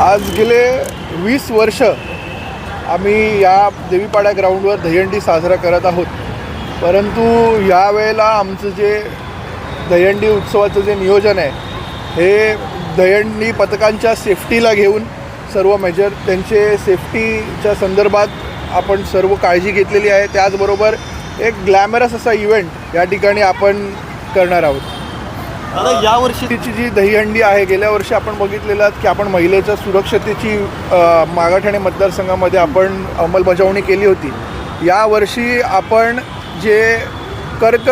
आज गेले वीस वर्ष आम्ही या देवीपाडा ग्राउंडवर दहीहंडी साजरा करत आहोत. परंतु यावेळेला आमचं जे दहीहंडी उत्सवाचं जे नियोजन आहे हे दहीहंडी पथकांच्या सेफ्टीला घेऊन सर्व मेजर त्यांचे सेफ्टीच्या संदर्भात आपण सर्व काळजी घेतलेली आहे. त्याचबरोबर एक ग्लॅमरस असा इव्हेंट या ठिकाणी आपण करणार आहोत. आता यावर्षी तिची जी दहीहंडी आहे गेल्या वर्षी आपण बघितलेलं की आपण महिलेच्या सुरक्षतेची मागाठाणे मतदारसंघामध्ये आपण अंमलबजावणी केली होती. यावर्षी आपण जे कर्क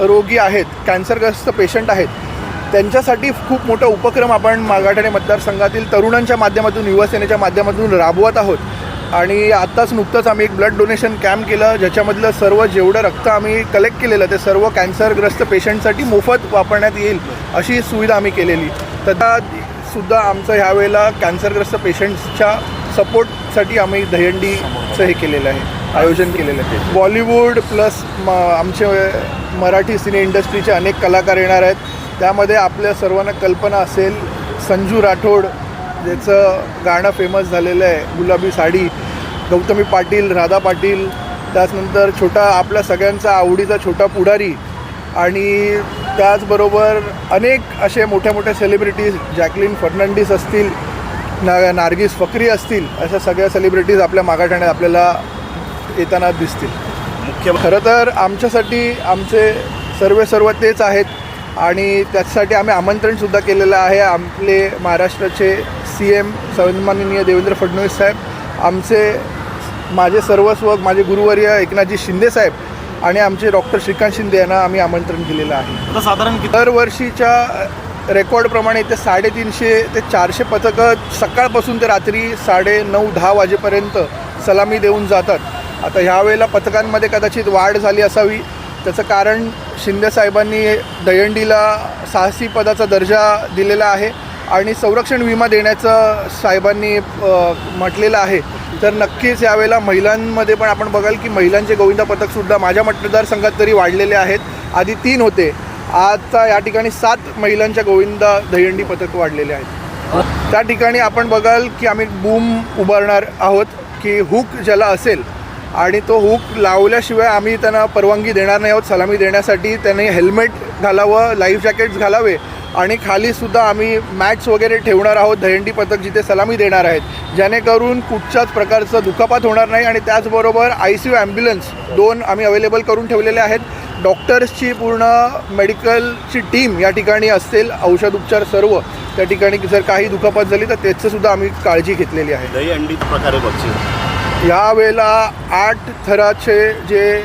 रोगी आहेत कॅन्सरग्रस्त पेशंट आहेत त्यांच्यासाठी खूप मोठा उपक्रम आपण मागाठाणे मतदारसंघातील तरुणांच्या माध्यमातून युवासेनेच्या माध्यमातून राबवत आहोत. आणि आत्ताच नुकतंच आम्ही एक ब्लड डोनेशन कॅम्प केलं ज्याच्यामधलं सर्व जेवढं रक्त आम्ही कलेक्ट केलेलं ते सर्व कॅन्सरग्रस्त पेशंटसाठी मोफत वापरण्यात येईल अशी सुविधा आम्ही केलेली. तथा सुद्धा आमचं ह्यावेळेला कॅन्सरग्रस्त पेशंट्सच्या सपोर्टसाठी आम्ही दहीहंडीचं हे केलेलं आहे आयोजन केलेलं आहे. बॉलिवूड प्लस म आमचे मराठी सिने इंडस्ट्रीचे अनेक कलाकार येणार आहेत. त्यामध्ये आपल्या सर्वांना कल्पना असेल संजू राठोड ज्याचं गाणं फेमस झालेलं आहे गुलाबी साडी गौतमी पाटील राधा पाटील त्याचनंतर छोटा आपल्या सगळ्यांचा आवडीचा छोटा पुढारी आणि त्याचबरोबर अनेक असे मोठ्या मोठ्या सेलिब्रिटीज जॅकलिन फर्नांडिस असतील ना नार्गिस फकरी असतील अशा सगळ्या सेलिब्रिटीज आपल्या मागाठाण्यात आपल्याला येताना दिसतील. मुख्य खरं तर आमच्यासाठी आमचे सर्व सर्व तेच आहेत आणि त्याच्यासाठी आम्ही आमंत्रणसुद्धा केलेलं आहे. आपले महाराष्ट्राचे सी एम सन्माननीय देवेंद्र फडणवीस साहेब आमचे माझे सर्वस्व माझे गुरुवर्य एकनाथजी शिंदे साहेब आणि आमचे डॉक्टर श्रीकांत शिंदे यांना आम्ही आमंत्रण दिलेलं आहे. आता साधारण दरवर्षीच्या रेकॉर्डप्रमाणे ते साडेतीनशे ते चारशे पथकं सकाळपासून ते रात्री साडे नऊ दहा वाजेपर्यंत सलामी देऊन जातात. आता ह्या वेळेला पथकांमध्ये कदाचित वाढ झाली असावी. त्याचं कारण शिंदे साहेबांनी दहीहंडीला साहसी पदाचा दर्जा दिलेला आहे. आणि संरक्षण विमा देण्याचं साहेबांनी म्हटलेलं आहे. तर नक्कीच यावेळेला महिलांमध्ये पण आपण बघाल की महिलांचे गोविंदा पथकसुद्धा माझ्या मतदारसंघात तरी वाढलेले आहेत. आधी तीन होते. आता या ठिकाणी सात महिलांच्या गोविंदा दहीहंडी पथक वाढलेले आहेत. त्या ठिकाणी आपण बघाल की आम्ही बूम उभारणार आहोत की हुक ज्याला असेल आणि तो हुक लावल्याशिवाय आम्ही त्यांना परवानगी देणार नाही आहोत सलामी देण्यासाठी त्यांनी हेल्मेट घालावं लाईफ जॅकेट्स घालावे आणि खालीसुद्धा आम्ही मॅट्स वगैरे ठेवणार आहोत. दहीहंडी पथक जिथे सलामी देणार आहेत. जेणेकरून कुठच्याच प्रकारचं दुखापत होणार नाही आणि त्याचबरोबर आय सी यू ॲम्ब्युलन्स दोन आम्ही अवेलेबल करून ठेवलेले आहेत. डॉक्टर्सची पूर्ण मेडिकलची टीम या ठिकाणी असेल. औषध उपचार सर्व त्या ठिकाणी जर काही दुखापत झाली तर त्याचंसुद्धा आम्ही काळजी घेतलेली आहे. दही अंडी प्रकारे बक्षीस यावेळेला आठ थराचे जे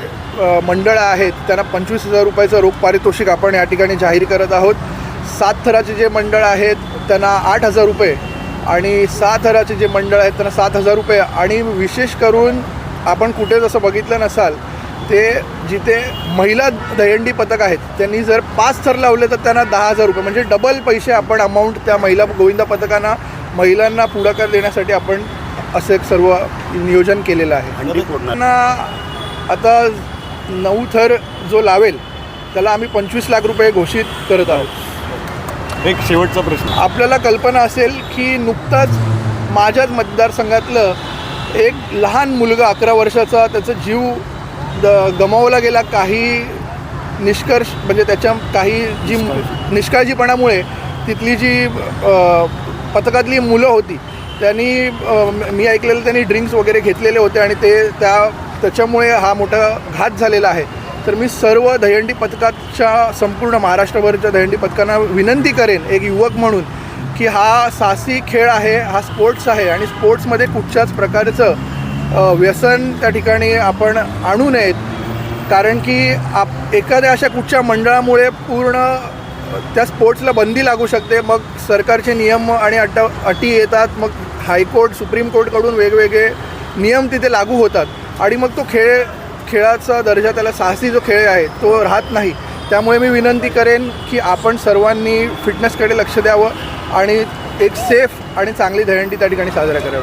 मंडळं आहेत त्यांना पंचवीस हजार रुपयाचं रोख पारितोषिक आपण या ठिकाणी जाहीर करत आहोत. सात थराचे जे मंडळ आहेत त्यांना आठ हजार रुपये. आणि सहा थराचे जे मंडळ आहेत त्यांना सात हजार रुपये. आणि विशेष करून आपण कुठे जसं बघितलं नसाल ते जिथे महिला दहीहंडी पथक आहेत त्यांनी जर पाच थर लावले तर त्यांना दहा हजार रुपये. म्हणजे डबल पैसे आपण अमाऊंट त्या महिला गोविंदा पथकांना महिलांना पुढाकार देण्यासाठी आपण असं एक सर्व नियोजन केलेलं आहे. त्यांना आता नऊ थर जो लावेल त्याला आम्ही पंचवीस लाख रुपये घोषित करत आहोत. एक शेवटचा प्रश्न. आपल्याला कल्पना असेल की नुकताच माझ्याच मतदारसंघातलं एक लहान मुलगा अकरा वर्षाचा त्याचा जीव द गमावला गेला काही निष्कर्ष म्हणजे त्याच्या काही जी निष्काळजीपणामुळे तिथली जी पथकातली मुलं होती त्यांनी मी ऐकलेलं त्यांनी ड्रिंक्स वगैरे घेतलेले होते आणि ते त्या त्याच्यामुळे हा मोठा घात झालेला आहे. तर मी सर्व दहीहंडी पथकाच्या संपूर्ण महाराष्ट्रभरच्या दहीहंडी पथकांना विनंती करेन एक युवक म्हणून की हा साहसी खेळ आहे हा स्पोर्ट्स आहे आणि स्पोर्ट्समध्ये कुठच्याच प्रकारचं व्यसन त्या ठिकाणी आपण आणू नयेत. कारण की आप एखाद्या अशा कुठच्या मंडळामुळे पूर्ण त्या स्पोर्ट्सला बंदी लागू शकते. मग सरकारचे नियम आणि अट अटी येतात मग हायकोर्ट सुप्रीम कोर्टकडून वेगवेगळे नियम तिथे लागू होतात. आणि मग तो खेळ खेळाचा दर्जा त्याला साहसी जो खेळ आहे तो राहत नाही. त्यामुळे मी विनंती करेन की आपण सर्वांनी फिटनेसकडे लक्ष द्यावं आणि एक सेफ आणि चांगली दहंडी त्या ठिकाणी साजरा करावी.